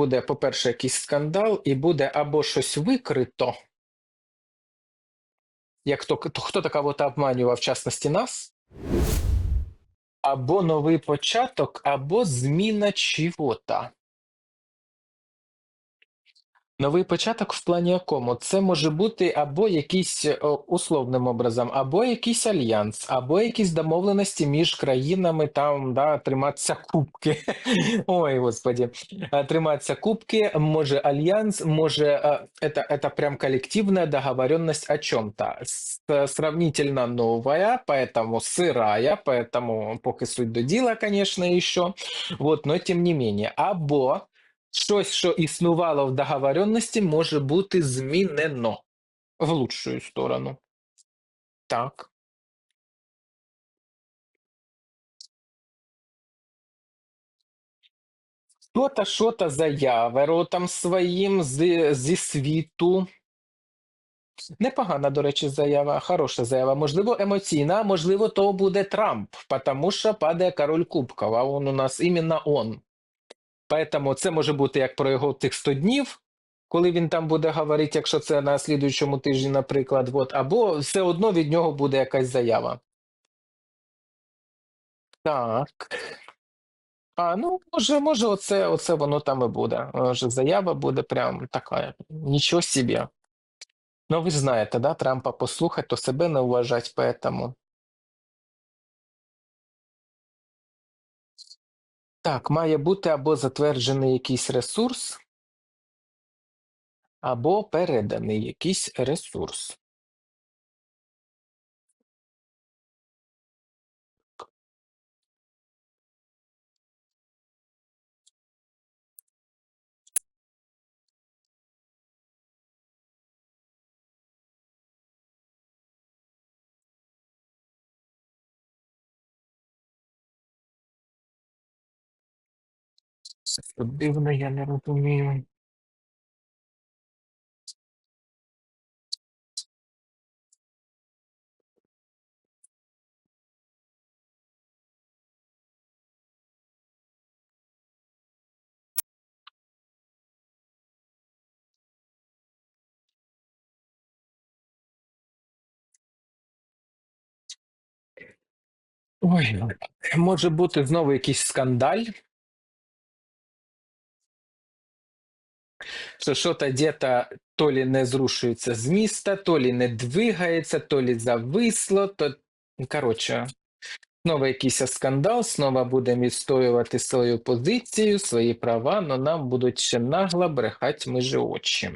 буде, по-перше, якийсь скандал, і буде або щось викрито, як то, то хто така кого-то обманював, в частності нас, або новий початок, або зміна чого-то. Новий початок в плані якому? Це може бути або якийсь е, условним образом, або якийсь альянс, або якісь домовленості між країнами, там да, триматися кубки. Ой, господи, Е, триматися кубки, може альянс, може е, это, это прям коллективная договоренность о чем-то. С- Сравнительно новая, поэтому сырая, поэтому поки суть до діла, конечно, еще. Вот, но тем не менее. Або щось, що існувало в договоренності, може бути змінено в лучшую сторону. Так. Хто-то що-то заяве ротом своїм з, зі світу. Непогана, до речі, заява, хороша заява. Можливо, емоційна, можливо, то буде Трамп, тому що падає король Кубков, а он у нас іменно он. Поэтому це може бути як про його тих 100 днів, коли він там буде говорити, якщо це на слідуючому тижні, наприклад, от, або все одно від нього буде якась заява. Так. А, ну, може, може, оце, оце воно там і буде. Може, заява буде прям така, нічого собі. Ну, ви знаєте, да, Трампа послухать, то себе не уважать, поэтому. Так, має бути або затверджений якийсь ресурс, або переданий якийсь ресурс. Це дивно, я не розумію. Ой, може бути знову якийсь скандаль, що що-то где-то то лі не зрушується з міста, то лі не двигається, то лі зависло, то коротше, знову якийсь скандал, знову будемо відстоювати свою позицію, свої права, але нам будуть ще нагло брехати межі очі.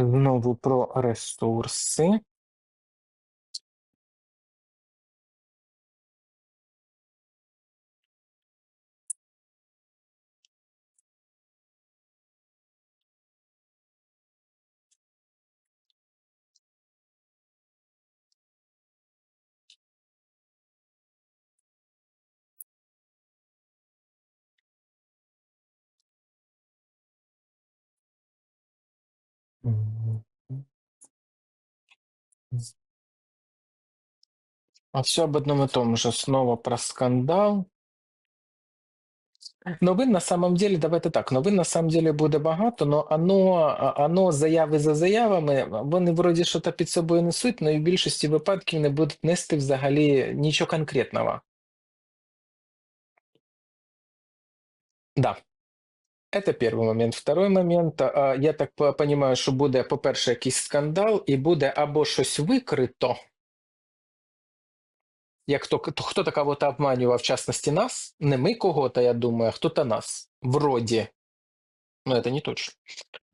Знову про ресурси. А все об одном и том же. Снова про скандал. Новин на самом деле, давайте так, новин на самом деле буде багато, но оно, оно заяви за заявами, вони вроді що то під собою несуть, але в більшості випадків не будуть нести взагалі нічого конкретного. Да. Это первый момент. Второй момент, а, я так по- понимаю, що буде, по-перше, якийсь скандал, і буде або щось викрито, як то, то хто-то кого-то обманював, в частності нас, не ми кого-то, я думаю, а хто-то нас. Вроде. Но это не точно.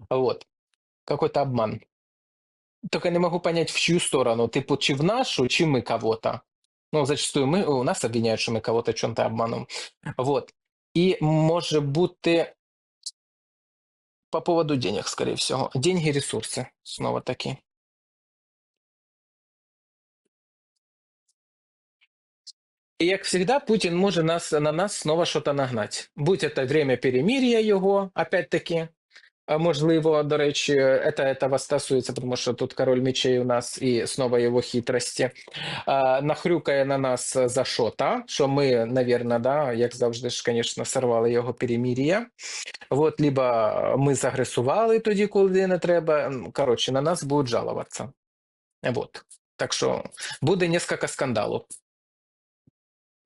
Вот. Какой-то обман. Только не могу понять, в чью сторону. Типу, чи в нашу, чи мы кого-то. Ну, зачастую мы, у нас обвиняют, что мы кого-то чем-то обманем. Вот. И может бути по поводу денег, скорее всего. Деньги, ресурсы. Снова таки. И, как всегда, Путин может нас, на нас снова что-то нагнать. Будь это время перемирия його, опять-таки, а можливо, до речі, это, этого стосується, тому що тут король мечей у нас і знову його хитрості. Нахрюкає на нас за що, та? Що ми, навірно, да, як завжди ж, звісно, сорвали його перемир'я. От, либо ми загресували тоді, коли не треба. Коротше, на нас будуть жалуватися. Вот. Так що буде несколько скандалів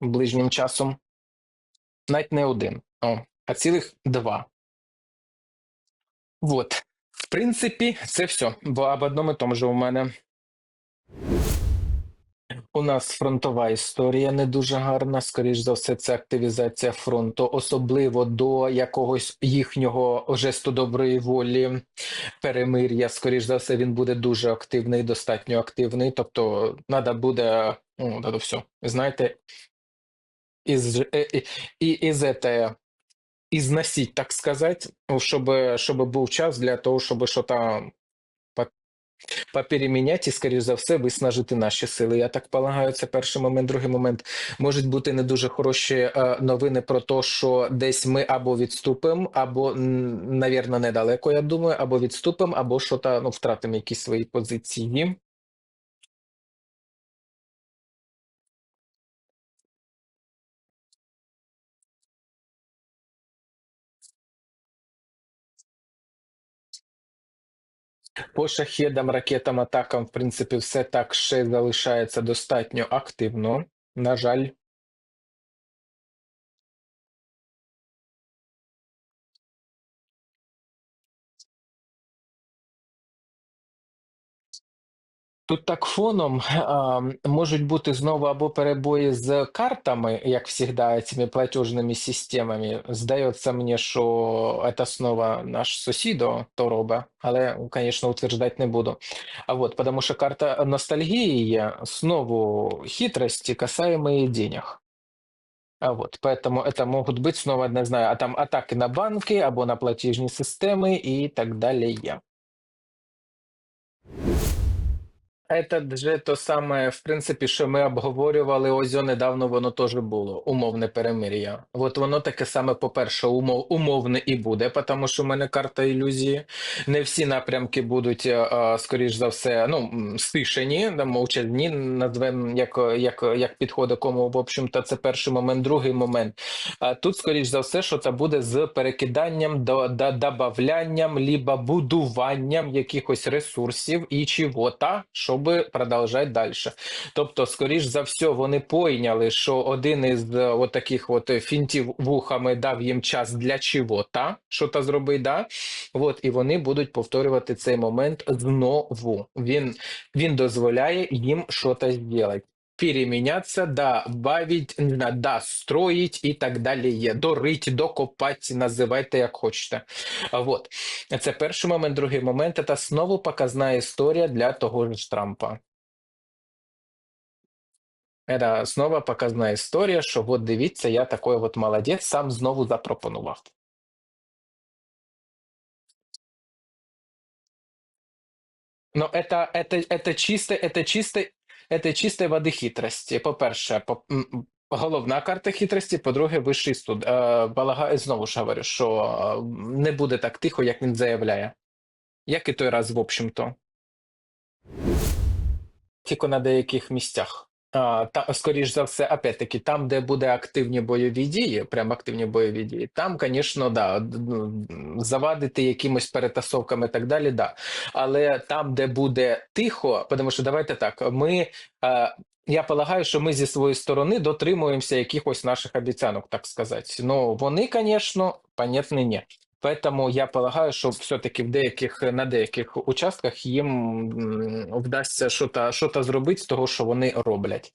ближнім часом. Навіть не один, о, а цілих два. Вот. В принципі, це все. Бо об одному і тому же у мене. У нас фронтова історія не дуже гарна. Скоріш за все, це активізація фронту, особливо до якогось їхнього жесту доброї волі, перемир'я. Скоріш за все, він буде дуже активний, достатньо активний. Тобто, треба буде, ну, все. Знаєте, із, е, е, і, із это, ізносить, так сказати, ну, щоб, щоб був час для того, що там попереміняти і, скоріш за все, виснажити наші сили. Я так полагаю, це перший момент. Другий момент можуть бути не дуже хороші е, новини про те, що десь ми або відступимо, або, навірно, недалеко, я думаю, або відступимо, або що то ну, втратимо якісь свої позиції. По шахедам, ракетам, атакам, в принципі, все так ще залишається достатньо активно. На жаль. Тут так фоном а, можуть бути знову або перебої з картами, як завжди, цими платежними системами. Здається мені, що це знову наш сусідо то робить, але, звісно, утверждати не буду. А вот, потому що карта ностальгії є знову хитрості, касаемые денег. А вот, поэтому это могут быть снова, не знаю, а там атаки на банки або на платіжні системи і так далі. Это же то саме, в принципі, що ми обговорювали ось о, недавно воно теж було, умовне перемир'я. От воно таке саме, по-перше, умов, умовне і буде, тому що в мене карта ілюзії. Не всі напрямки будуть, е, е, скоріш за все, ну, стишені, мовчазні, назвемо, як, як, як підходить кому, в общем-то, це перший момент. Другий момент. А тут, скоріш за все, що це буде з перекиданням, до, до, добавлянням, либо будуванням якихось ресурсів і чого-то, щоб продовжати далі. Тобто, скоріш за все, вони пойняли, що один із е, от таких от фінтів вухами дав їм час для чого-то, що та зробить, да? От, і вони будуть повторювати цей момент знову. Він, він дозволяє їм щось зробити Переміняться, да, бавить, не знаю, да, строїть і так далі є. Дорить, докопати, називайте як хочете. А Вот. Це перший момент. Другий момент це знову показна історія для того ж Трампа. Це знову показна історія, що от дивіться, я такий от молодець, сам знову запропонував. Ну, это, это, это чисто, это чисто, это чистої води хитрості. По, м, м, головна карта хитрості, по-друге, вищий суд. Е, Балага, знову ж говорю, що е, не буде так тихо, як він заявляє. Як і той раз, в общем-то. Тільки на деяких місцях. Та, скоріш за все, опять-таки, там, де буде активні бойові дії, прям активні бойові дії, там, звісно, да, д- завадити якимось перетасовками і так далі, да. Але там, де буде тихо, тому що давайте так, ми. Я полагаю, що ми зі своєї сторони дотримуємося якихось наших обіцянок, так сказати. Ну, вони, звісно, понятно, ні. Поэтому я полагаю, що все-таки в деяких на деяких участках їм вдасться що-то що зробити з того, що вони роблять.